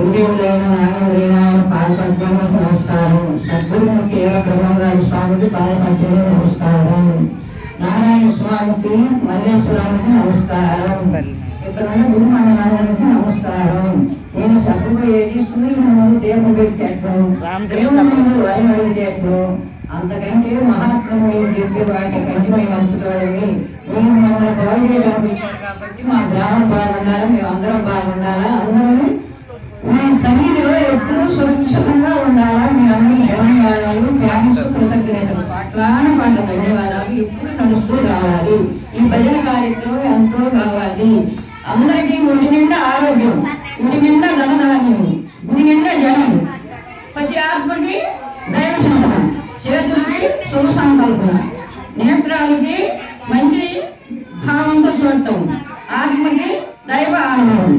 గురుదేవులైన నాగరుడైన పాదపద్మకు నమస్కారం. సద్గురువు కేవల బ్రహ్మగారి స్వామికి పాదపద్మకు నమస్కారం. నారాయణ స్వామికి మల్లేశ్వరానికి నమస్కారం ఉన్న గురు మండలానికి నమస్కారం నేను సభకు దేవుడు. దేవుడు వరి అడిగేట్టు అంతకంటే మహాత్ములు దివ్య వాటి కంటి కృతజ్ఞతలు పాటలాన ఎప్పుడు నడుస్తూ రావాలి. ఈ భజన కార్యక్రమం ఎంతో కావాలి. అందరికీ గుడి నిండా ఆరోగ్యం గుడి నిండా ధనధాన్యం గుడి నిండా జనం. ప్రతి ఆత్మకి దైవ చింతన చేతులకి శుభ సంకల్పన నేత్రాలకి మంచి భావంతో చూడటం ఆత్మకి దైవ ఆనందం.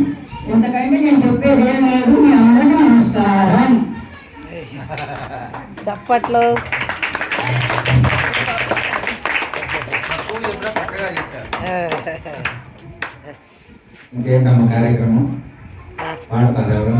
ఇంతకంటే నేను చెప్పేది ఏం లేదు. మీ అందరికీ నమస్కారం. చప్పట్లు ఇంకేంటమ్మ కార్యక్రమం పాడతారు ఎవరన్నా